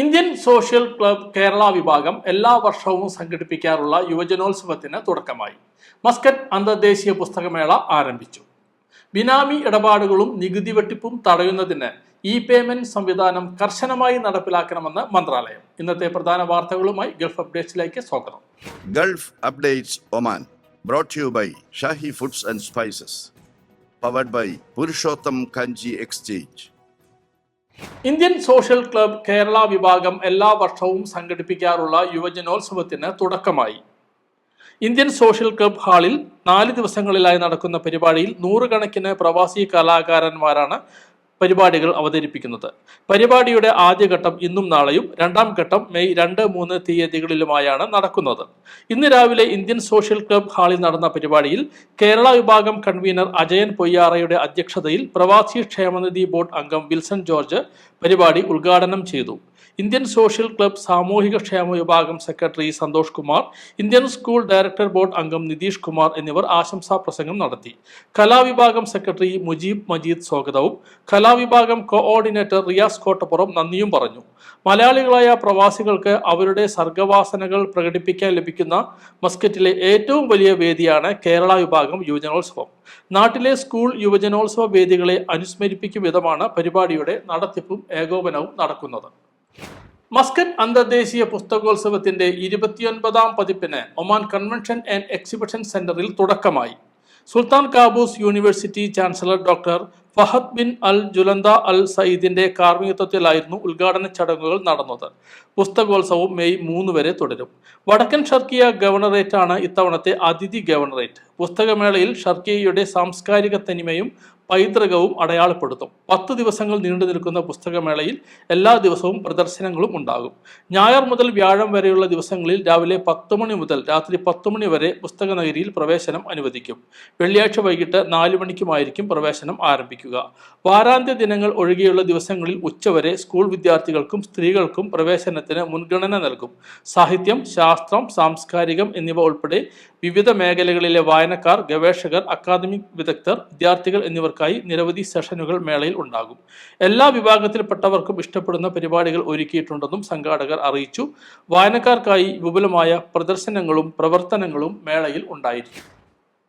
Indian social club Kerala വിഭാഗം എല്ലാ വർഷവും സംഘടിപ്പിക്കാറുള്ള യുവജനോത്സവത്തിന് തുടക്കമായി. മസ്കറ്റ് അന്തർദേശീയ പുസ്തകമേള ആരംഭിച്ചു. ബിനാമി ഇടപാടുകളും നികുതി വെട്ടിപ്പും തടയുന്നതിന് ഇ പേയ്മെന്റ് സംവിധാനം കർശനമായി നടപ്പിലാക്കണമെന്ന് മന്ത്രാലയം. ഇന്നത്തെ പ്രധാന വാർത്തകളുമായി ഗൾഫ് അപ്ഡേറ്റ്സിലേക്ക് സ്വാഗതം. Gulf updates Oman brought to you by foods and spices powered by Purushottam Kanji exchange. Indian social club Kerala വിഭാഗം എല്ലാ വർഷവും സംഘടിപ്പിക്കാറുള്ള യുവജനോത്സവത്തിന് തുടക്കമായി. ഇന്ത്യൻ സോഷ്യൽ ക്ലബ് ഹാളിൽ നാല് ദിവസങ്ങളിലായി നടക്കുന്ന പരിപാടിയിൽ നൂറുകണക്കിന് പ്രവാസി കലാകാരന്മാരാണ് പരിപാടികൾ അവതരിപ്പിക്കുന്നത്. പരിപാടിയുടെ ആദ്യഘട്ടം ഇന്നും നാളെയും രണ്ടാം ഘട്ടം മെയ് രണ്ട് മൂന്ന് തീയതികളിലുമായാണ് നടക്കുന്നത്. ഇന്ന് രാവിലെ ഇന്ത്യൻ സോഷ്യൽ ക്ലബ് ഹാളിൽ നടന്ന പരിപാടിയിൽ കേരള വിഭാഗം കൺവീനർ അജയൻ പൊയ്യാറയുടെ അധ്യക്ഷതയിൽ പ്രവാസി ക്ഷേമനിധി ബോർഡ് അംഗം വിൽസൺ ജോർജ് പരിപാടി ഉദ്ഘാടനം ചെയ്തു. ഇന്ത്യൻ സോഷ്യൽ ക്ലബ് സാമൂഹിക ക്ഷേമ വിഭാഗം secretary Santosh Kumar Indian school director board അംഗം നിതീഷ് കുമാർ എന്നിവർ ആശംസാ പ്രസംഗം നടത്തി. കലാവിഭാഗം സെക്രട്ടറി മുജീബ് മജീദ് സ്വാഗതവും കലാവിഭാഗം കോഓർഡിനേറ്റർ റിയാസ് കോട്ടപ്പുറം നന്ദിയും പറഞ്ഞു. മലയാളികളായ പ്രവാസികൾക്ക് അവരുടെ സർഗവാസനകൾ പ്രകടിപ്പിക്കാൻ ലഭിക്കുന്ന മസ്കറ്റിലെ ഏറ്റവും വലിയ വേദിയാണ് കേരള വിഭാഗം യുവജനോത്സവം. നാട്ടിലെ സ്കൂൾ യുവജനോത്സവ വേദികളെ അനുസ്മരിപ്പിക്കും വിധമാണ് പരിപാടിയുടെ നടത്തിപ്പും ഏകോപനവും നടക്കുന്നത്. മസ്കറ്റ് അന്തർദേശീയ പുസ്തകോത്സവത്തിന്റെ ഇരുപത്തിയൊൻപതാം പതിപ്പിന് ഒമാൻ കൺവെൻഷൻ ആൻഡ് എക്സിബിഷൻ സെന്ററിൽ തുടക്കമായി. Sultan Qaboos university chancellor doctor Fahad bin Al Julanda Al സയ്യിദിന്റെ കാർമ്മികത്വത്തിലായിരുന്നു ഉദ്ഘാടന ചടങ്ങുകൾ നടന്നത്. പുസ്തകോത്സവം മെയ് മൂന്ന് വരെ തുടരും. വടക്കൻ ഷർക്കിയ ഗവർണറേറ്റാണ് ഇത്തവണത്തെ അതിഥി ഗവർണറേറ്റ്. പുസ്തകമേളയിൽ ഷർക്കിയയുടെ സാംസ്കാരിക തനിമയും പൈതൃകവും അടയാളപ്പെടുത്തും. പത്ത് ദിവസങ്ങൾ നീണ്ടു നിൽക്കുന്ന പുസ്തകമേളയിൽ എല്ലാ ദിവസവും പ്രദർശനങ്ങളും ഉണ്ടാകും. ഞായർ മുതൽ വ്യാഴം വരെയുള്ള ദിവസങ്ങളിൽ രാവിലെ പത്ത് മണി മുതൽ രാത്രി പത്ത് മണി വരെ പുസ്തക നഗരിയിൽ പ്രവേശനം അനുവദിക്കും. വെള്ളിയാഴ്ച വൈകിട്ട് നാല് മണിക്കുമായിരിക്കും പ്രവേശനം ആരംഭിക്കുക. വാരാന്ത്യ ദിനങ്ങൾ ഒഴികെയുള്ള ദിവസങ്ങളിൽ ഉച്ചവരെ സ്കൂൾ വിദ്യാർത്ഥികൾക്കും സ്ത്രീകൾക്കും പ്രവേശനത്തിന് മുൻഗണന നൽകും. സാഹിത്യം ശാസ്ത്രം സാംസ്കാരികം എന്നിവ ഉൾപ്പെടെ വിവിധ മേഖലകളിലെ വായനക്കാർ ഗവേഷകർ അക്കാദമിക് വിദഗ്ധർ വിദ്യാർത്ഥികൾ എന്നിവർക്കായി നിരവധി സെഷനുകൾ മേളയിൽ ഉണ്ടാകും. എല്ലാ വിഭാഗത്തിൽപ്പെട്ടവർക്കും ഇഷ്ടപ്പെടുന്ന പരിപാടികൾ ഒരുക്കിയിട്ടുണ്ടെന്നും സംഘാടകർ അറിയിച്ചു. വായനക്കാർക്കായി വിപുലമായ പ്രദർശനങ്ങളും പ്രവർത്തനങ്ങളും മേളയിൽ ഉണ്ടായിരിക്കും.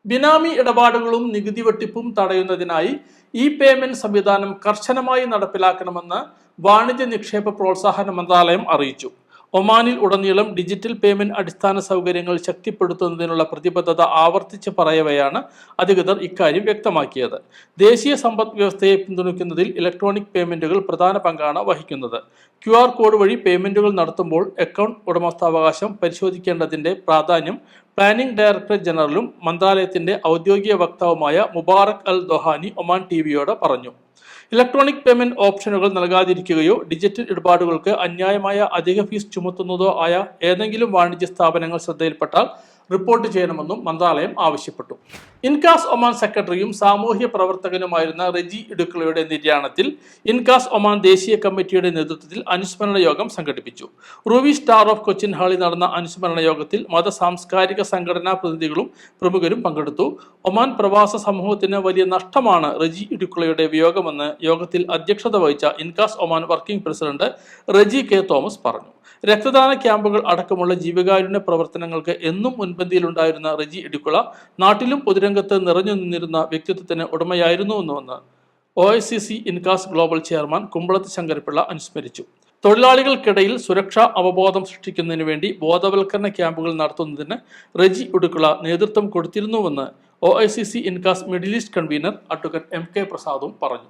ബിനാമി ഇടപാടുകളും നികുതി വെട്ടിപ്പും തടയുന്നതിനായി ഇ പേയ്മെന്റ് സംവിധാനം കർശനമായി നടപ്പിലാക്കണമെന്ന് വാണിജ്യ നിക്ഷേപ പ്രോത്സാഹന മന്ത്രാലയം അറിയിച്ചു. ഒമാനിൽ ഉടനീളം ഡിജിറ്റൽ പേയ്മെന്റ് അടിസ്ഥാന സൗകര്യങ്ങൾ ശക്തിപ്പെടുത്തുന്നതിനുള്ള പ്രതിബദ്ധത ആവർത്തിച്ച് പറയവെയാണ് അധികൃതർ ഇക്കാര്യം വ്യക്തമാക്കിയത്. ദേശീയ സമ്പദ് വ്യവസ്ഥയെ പിന്തുണയ്ക്കുന്നതിൽ ഇലക്ട്രോണിക് പേയ്മെന്റുകൾ പ്രധാന പങ്കാണ് വഹിക്കുന്നത്. ക്യു കോഡ് വഴി പേയ്മെന്റുകൾ നടത്തുമ്പോൾ അക്കൗണ്ട് ഉടമസ്ഥാവകാശം പരിശോധിക്കേണ്ടതിന്റെ പ്രാധാന്യം പ്ലാനിംഗ് ഡയറക്ടർ ജനറലും മന്ത്രാലയത്തിന്റെ ഔദ്യോഗിക വക്താവുമായ Mubarak Al Dohani Oman T വിയോട് പറഞ്ഞു. ഇലക്ട്രോണിക് പേയ്മെന്റ് ഓപ്ഷനുകൾ നൽകാതിരിക്കുകയോ ഡിജിറ്റൽ ഇടപാടുകൾക്ക് അന്യായമായ അധിക ഫീസ് ചുമത്തുന്നതോ ആയ ഏതെങ്കിലും വാണിജ്യ സ്ഥാപനങ്ങൾ ശ്രദ്ധയിൽപ്പെട്ടാൽ റിപ്പോർട്ട് ചെയ്യണമെന്നും മന്ത്രാലയം ആവശ്യപ്പെട്ടു. ഇൻകാസ് ഒമാൻ സെക്രട്ടറിയും സാമൂഹ്യ പ്രവർത്തകനുമായിരുന്ന റെജി ഇടുക്കളയുടെ നിര്യാണത്തിൽ ഇൻകാസ് ഒമാൻ ദേശീയ കമ്മിറ്റിയുടെ നേതൃത്വത്തിൽ അനുസ്മരണ യോഗം സംഘടിപ്പിച്ചു. റൂവി സ്റ്റാർ ഓഫ് കൊച്ചിൻ ഹാളിൽ നടന്ന അനുസ്മരണ യോഗത്തിൽ മത സാംസ്കാരിക സംഘടനാ പ്രതിനിധികളും പ്രമുഖരും പങ്കെടുത്തു. ഒമാൻ പ്രവാസ സമൂഹത്തിന് വലിയ നഷ്ടമാണ് റെജി ഇടുക്കളയുടെ വിയോഗമെന്ന് യോഗത്തിൽ അധ്യക്ഷത വഹിച്ച INCAS Oman working president Reji K Thomas പറഞ്ഞു. രക്തദാന ക്യാമ്പുകൾ അടക്കമുള്ള ജീവകാരുണ്യ പ്രവർത്തനങ്ങൾക്ക് എന്നും മുൻപന്തിയിലുണ്ടായിരുന്ന റെജി ഇടുക്കുള നാട്ടിലും പൊതുരംഗത്ത് നിറഞ്ഞു നിന്നിരുന്ന വ്യക്തിത്വത്തിന് ഉടമയായിരുന്നുവെന്ന് O C C INCAS global chairman Kumbalath Sankarapillai അനുസ്മരിച്ചു. തൊഴിലാളികൾക്കിടയിൽ സുരക്ഷാ അവബോധം സൃഷ്ടിക്കുന്നതിന് വേണ്ടി ബോധവൽക്കരണ ക്യാമ്പുകൾ നടത്തുന്നതിന് റെജി ഉടുക്കുള നേതൃത്വം കൊടുത്തിരുന്നുവെന്ന് O I C C INCAS Middle East convener advocate M K പ്രസാദും പറഞ്ഞു.